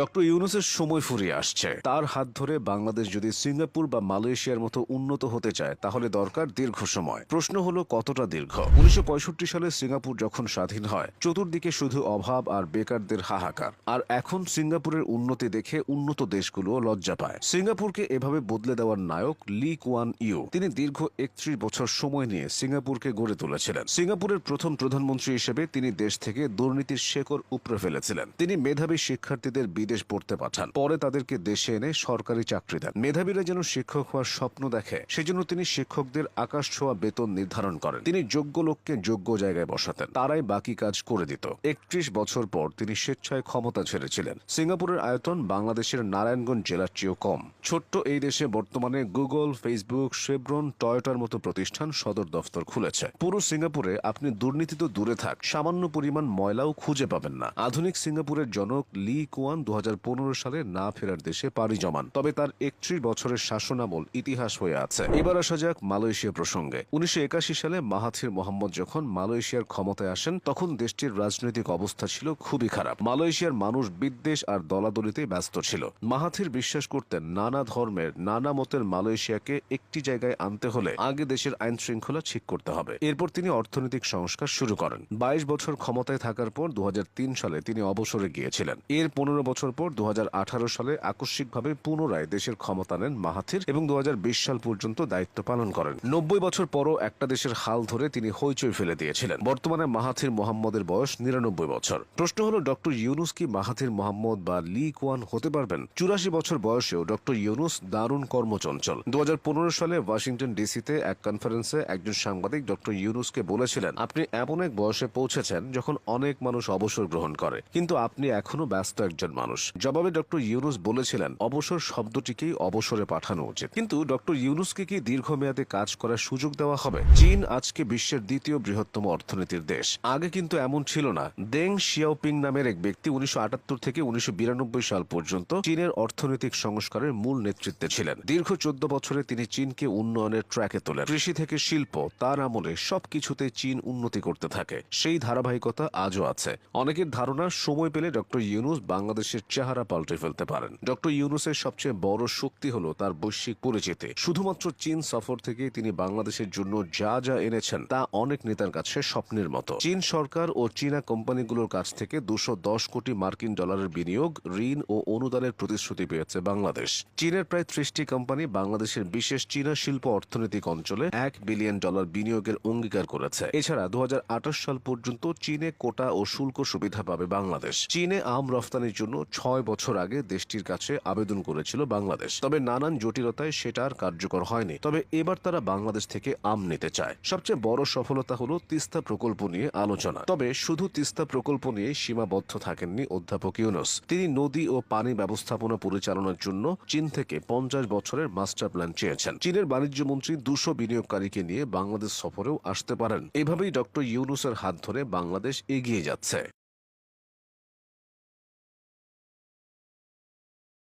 Doctor ইউনুসের সময় ফুরিয়ে আসছে। তার হাত ধরে বাংলাদেশ যদি সিঙ্গাপুর বা মালয়েশিয়ার মতো উন্নত হতে চায়, তাহলে দরকার দীর্ঘ সময়। প্রশ্ন হলো, কতটা দীর্ঘ? উনিশশো পঁয়ষট্টি সালে সিঙ্গাপুর যখন স্বাধীন হয়, চতুর্দিকে শুধু অভাব আর বেকারদের হাহাকার। আর এখন সিঙ্গাপুরের উন্নতি দেখে উন্নত দেশগুলো লজ্জা পায়। সিঙ্গাপুরকে এভাবে বদলে দেওয়ার নায়ক লি কুয়ান ইউ। তিনি দীর্ঘ একত্রিশ বছর সময় নিয়ে সিঙ্গাপুরকে গড়ে তুলেছিলেন। সিঙ্গাপুরের প্রথম প্রধানমন্ত্রী হিসেবে তিনি দেশ থেকে দুর্নীতির শেকড় উপড়ে ফেলেছিলেন। তিনি মেধাবী শিক্ষার্থীদের বিদেশ পড়তে পাঠান। পরে তাদেরকে দেশে এনে সরকারি চাকরি দেন। মেধাবীরা যেন শিক্ষক হওয়ার স্বপ্ন দেখে, সেজন্য তিনি শিক্ষকদের আকাশ ছোঁয়া বেতন নির্ধারণ করেন। তিনি যোগ্য লোককে যোগ্য জায়গায় বসাতেন। তারাই বাকি কাজ করে দিত। একত্রিশ বছর পর তিনি স্বেচ্ছায় ক্ষমতা ছেড়েছিলেন। সিঙ্গাপুরের আয়তন বাংলাদেশের নারায়ণগঞ্জ জেলার চেয়েও কম। ছোট্ট এই দেশে বর্তমানে গুগল, ফেসবুক শেব্রন টয়োটার মতো প্রতিষ্ঠান সদর দফতর খুলেছে। পুরো সিঙ্গাপুরে আপনি দুর্নীতি তো দূরে থাক, সামান্য পরিমাণ ময়লাও খুঁজে পাবেন না। আধুনিক সিঙ্গাপুরের জনক লি কুয়ান দু সালে না ফেরার দেশে পাড়ি জমান। তবে তার একত্রিশ বছরের শাসনামল ইতিহাস হয়ে আছে। এবার আসা যাক মালয়েশিয়া প্রসঙ্গে। উনিশশো সালে মাহাথির মোহাম্মদ যখন মালয়েশিয়ার ক্ষমতায় আসেন, তখন দেশটির রাজনৈতিক অবস্থা ছিল খুবই খারাপ। মালয়েশিয়ার মানুষ বিদ্বেষ আর দলাদলিতে ব্যস্ত ছিল। মাহাথির বিশ্বাস করতেন নানা ধর্মের, নানা মতের মালয়েশিয়াকে একটি জায়গায় আনতে হলে আগে দেশের আইন শৃঙ্খলা ঠিক করতে হবে। এরপর তিনি অর্থনৈতিক সংস্কার শুরু করেন। বাইশ বছর ক্ষমতায় থাকার পর দু হাজার তিন সালে তিনি অবসরে গিয়েছিলেন। এর পনেরো বছর পর দু হাজার আঠারো সালে আকস্মিকভাবে পুনরায় দেশের ক্ষমতা নেন মাহাথির এবং দু হাজার বিশ সাল পর্যন্ত দায়িত্ব পালন করেন। নব্বই বছর পরও একটা দেশের হাল ধরে তিনি হইচই ফেলে দিয়েছিলেন। বর্তমানে মাহাথির মোহাম্মদের বয়স নিরানব্বই বছর। প্রশ্ন হলো ডক্টর ইউনুস কি মাহাথির মোহাম্মদ বা লি কোয়ান হতে পারবেন? চুরাশি বছর বয়সেও ডক্টর ইউনুস দারুণ কর্মচঞ্চল। দু হাজার পনেরো সালে ওয়াশিংটন ডিসিতে এক কনফারেন্সে একজন সাংবাদিক ডক্টর ইউনুসকে বলেছিলেন, আপনি এমন এক বয়সে পৌঁছেছেন যখন অনেক মানুষ অবসর গ্রহণ করে, কিন্তু আপনি এখনও ব্যস্ত একজন মানুষ। জবাবে ডক্টর ইউনুস বলেছিলেন, অবসর শব্দটিকেই অবসরে পাঠানো উচিত। কিন্তু ডক্টর ইউনুসকে কি দীর্ঘমেয়াদে কাজ করার সুযোগ দেওয়া হবে? চীন আজকে বিশ্বের দ্বিতীয় বৃহত্তম অর্থনীতির দেশ। আগে কিন্তু এমন ছিল না। দেং শিয়াওপিং নামের এক ব্যক্তি উনিশশো থেকে উনিশশো সাল পর্যন্ত চীনের অর্থনৈতিক সংস্কারের মূল নেতৃত্বে ছিলেন। দীর্ঘ চোদ্দ বছরে তিনি চীনকে উন্নয়নের ট্র্যাকে তোলেন। কৃষি থেকে শিল্প, তার আমলে সবকিছুতে চীন উন্নতি করতে থাকে। সেই ধারাবাহিকতা আজও আছে। অনেকের ধারণা, সময় পেলে ডক্টর ইউনুস বাংলাদেশের চেহারা পাল্টে ফেলতে পারেন। ডক্টর ইউনুসের সবচেয়ে বড় শক্তি হলো তার বৈশ্বিক পরিচিতি। শুধুমাত্র চীন সফর থেকে তিনি বাংলাদেশের জন্য যা যা এনেছেন, তা অনেক নেতার কাছে স্বপ্নের মতো। চীন সরকার ও চীনা কোম্পানিগুলোর কাছ থেকে দুশো কোটি মার্কিন ডলারের বিনিয়োগ, ঋণ ও অনুদানের প্রতিশ্রুতি পেয়েছে বাংলাদেশ। চীনের প্রায় ত্রিশটি কোম্পানি বাংলাদেশের বিশেষ চীনা শিল্প অর্থনৈতিক অঞ্চলে এক বিলিয়ন ডলার বিনিয়োগের অঙ্গীকার করেছে। এছাড়া দু হাজার আঠাশ সাল পর্যন্ত চীনে কোটা ও শুল্ক সুবিধা পাবে বাংলাদেশ। চীনে আম রফতানির জন্য ছয় বছর আগে দেশটির কাছে আবেদন করেছিল বাংলাদেশ। তবে নানান জটিলতায় সেটা আর কার্যকর হয়নি। তবে এবার তারা বাংলাদেশ থেকে আম নিতে চায়। সবচেয়ে বড় সফলতা হলো তিস্তা প্রকল্প নিয়ে আলোচনা। তবে শুধু তিস্তা প্রকল্প নিয়ে সীমাবদ্ধ থাকেননি অধ্যাপক ইউনুস। তিনি নদী ও পানি ব্যবস্থাপনা পরিচালনার জন্য চীন থেকে পঞ্চাশ বছরের মাস্টার প্ল্যান চেয়েছেন। চীনের বাণিজ্য মন্ত্রী দুশো বিনিয়োগকারীকে নিয়ে বাংলাদেশ সফরেও আসতে পারেন। এভাবেই ডক্টর ইউনুসের হাত ধরে বাংলাদেশ এগিয়ে যাচ্ছে।